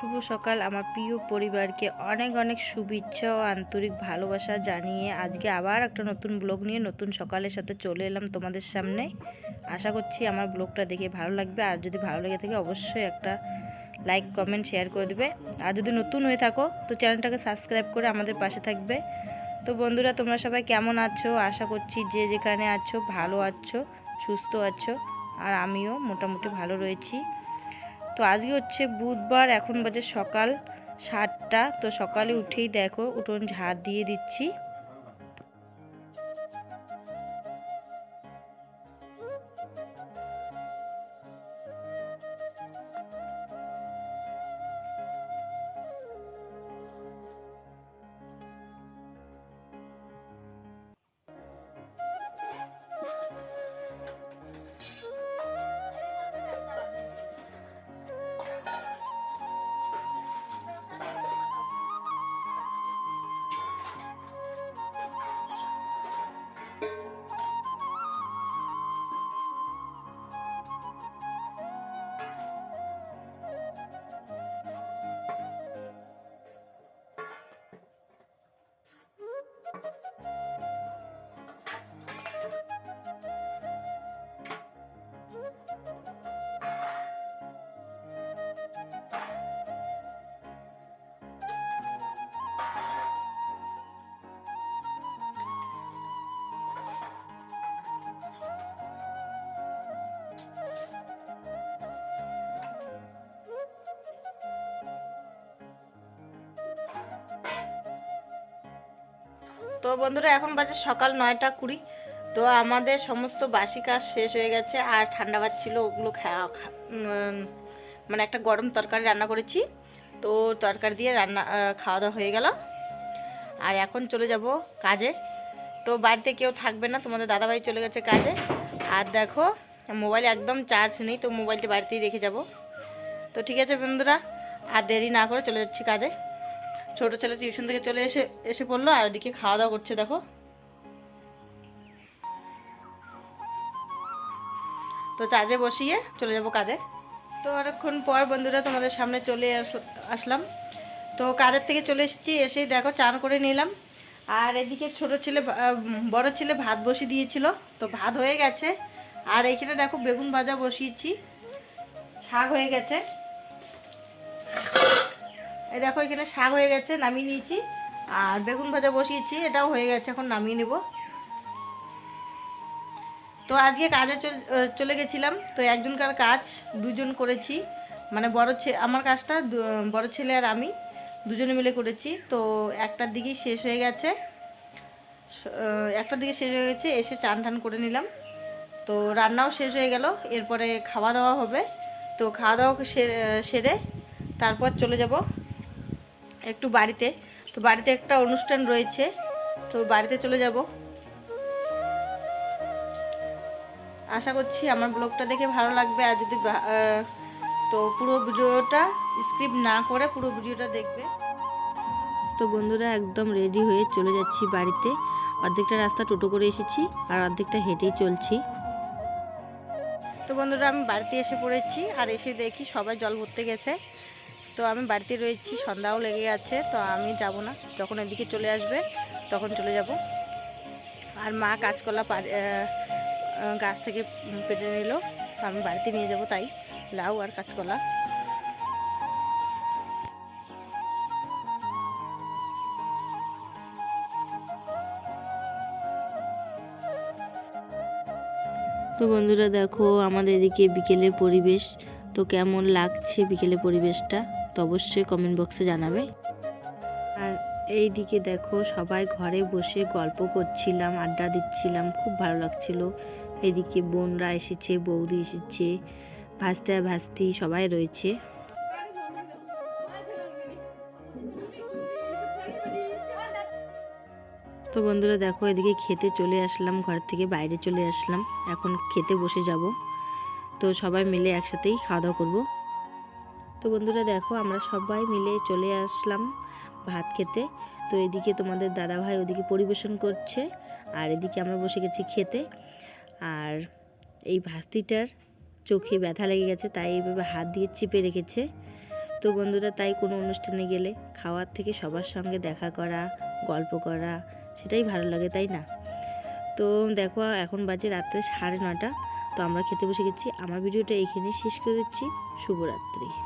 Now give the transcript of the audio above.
শুভ সকাল। আমার প্রিয় পরিবারকে অনেক অনেক শুভেচ্ছা ও আন্তরিক ভালোবাসা জানিয়ে আজকে আবার একটা নতুন ব্লগ নিয়ে নতুন সকালের সাথে চলে এলাম তোমাদের সামনে। আশা করছি আমার ব্লগটা দেখে ভালো লাগবে। আর যদি ভালো লেগে থাকে অবশ্যই একটা লাইক, কমেন্ট, শেয়ার করে দেবে। আর যদি নতুন হয়ে থাকো, তো চ্যানেলটাকে সাবস্ক্রাইব করে আমাদের পাশে থাকবে। তো বন্ধুরা, তোমরা সবাই কেমন আছো? আশা করছি যে যেখানে আছো, ভালো আছো, সুস্থ আছো। আর আমিও মোটামুটি ভালো রয়েছি। তো আজকে হচ্ছে বুধবার, এখন বাজে সকাল সাতটা। তো সকালে উঠেই দেখো, উঠোন ঝাড় দিয়ে দিচ্ছি। তো বন্ধুরা, এখন বাজে সকাল নয়টা কুড়ি। তো আমাদের সমস্ত বাসি কাজ শেষ হয়ে গেছে, আর ঠান্ডা ভাত ছিল ওগুলো খাওয়া মানে একটা গরম তরকারি রান্না করেছি। তো তরকারি দিয়ে রান্না খাওয়া দাওয়া হয়ে গেল। আর এখন চলে যাব কাজে। তো বাড়িতে কেউ থাকবে না, তোমাদের দাদাভাই চলে গেছে কাজে। আর দেখো, মোবাইল একদম চার্জ নেই, তো মোবাইলটি বাড়িতেই রেখে যাব। তো ঠিক আছে বন্ধুরা, আর দেরি না করে চলে যাচ্ছি কাজে। ছোট ছেলে টিউশন থেকে চলে এসে এসে পড়ল, আর ওদিকে খাওয়া দাওয়া করছে, দেখো। তো চার্জে বসিয়ে চলে যাব কাজে। তো অনেকক্ষণ পর বন্ধুরা তোমাদের সামনে চলে আস- আসলাম। তো কাজের থেকে চলে এসেছি, এসেই দেখো, চান করে নিলাম। আর এদিকে ছোট ছেলে বড় ছেলে ভাত বসিয়ে দিয়েছিল। তো ভাত হয়ে গেছে। আর এইখানে দেখো, বেগুন ভাজা বসিয়েছি। শাক হয়ে গেছে। এই দেখো, এখানে শাক হয়ে গেছে, নামিয়ে নিয়েছি। আর বেগুন ভাজা বসিয়েছি, এটাও হয়ে গেছে, এখন নামিয়ে নেব। তো আজকে কাজে চল- গেছিলাম, তো একজনকার কাজ, দুজন করেছি। মানে বড় ছে, আমার কাজটা বড় ছেলে আর আমি, দুজনে মিলে করেছি। তো একটার দিকেই শেষ হয়ে গেছে। একটার দিকে শেষ হয়ে গেছে, এসে চান টান করে নিলাম। তো রান্নাও শেষ হয়ে গেল, এরপরে খাওয়া দাওয়া হবে। তো খাওয়া দাওয়া সেরে তারপর চলে যাব। একটু বাড়িতে। তো বাড়িতে একটা অনুষ্ঠান রয়েছে তো বাড়িতে চলে যাব। আশা করছি আমার ব্লগটা দেখে ভালো লাগবে। আর যদি তো পুরো ভিডিওটা স্কিপ না করে পুরো ভিডিওটা দেখবে। তো বন্ধুরা একদম রেডি হয়ে চলে যাচ্ছি বাড়িতে। অর্ধেকটা রাস্তা টোটো করে এসেছি আর অর্ধেকটা হেঁটেই চলছি। তো বন্ধুরা আমি বাড়িতে এসে পড়েছি আর এসে দেখি সবাই জল ভরতে গেছে। তো আমি বাড়িতে রয়েছি, সন্ধ্যাও লেগে আছে, তো আমি যাব না। যখন এদিকে চলে আসবে, তখন চলে যাব। আর মা কাঁচকলা গাছ থেকে পেটে নিল, তো আমি বাড়িতে নিয়ে যাব তাই, লাউ আর কাঁচকলা। তো বন্ধুরা দেখো, আমাদের এদিকে বিকেলের পরিবেশ, তো কেমন লাগছে বিকেলের পরিবেশটা? তো অবশ্যই কমেন্ট বক্সে জানাবে। আর এই দিকে দেখো, সবাই ঘরে বসে গল্প করছিলাম, আড্ডা দিচ্ছিলাম, খুব ভালো লাগছিল। এদিকে বোনরা এসেছে, বৌদি এসেছে, ভাস্তা ভাস্তি সবাই রয়েছে। তো বন্ধুরা দেখো, এদিকে খেতে চলে আসলাম, ঘর থেকে বাইরে চলে আসলাম। এখন খেতে বসে যাব। তো সবাই মিলে একসাথেই খাওয়া দাওয়া করব। তো বন্ধুরা দেখো, আমরা সবাই মিলে চলে আসলাম ভাত খেতে। তো এদিকে তোমাদের দাদা ভাই ওদিকে পরিবেশন করছে, আর এদিকে আমরা বসে গেছি খেতে। আর এই ভাস্তিটার চোখে ব্যথা লেগে গেছে, তাই এইভাবে হাত দিয়ে চিপে রেখেছে। তো বন্ধুরা, তাই কোনো অনুষ্ঠানে গেলে খাওয়ার থেকে সবার সঙ্গে দেখা করা, গল্প করা, সেটাই ভালো লাগে, তাই না? তো দেখো, এখন বাজে রাত্রে সাড়ে নটা, তো আমরা খেতে বসে গেছি। আমার ভিডিওটা এইখানে শেষ করে দিচ্ছি। শুভরাত্রি।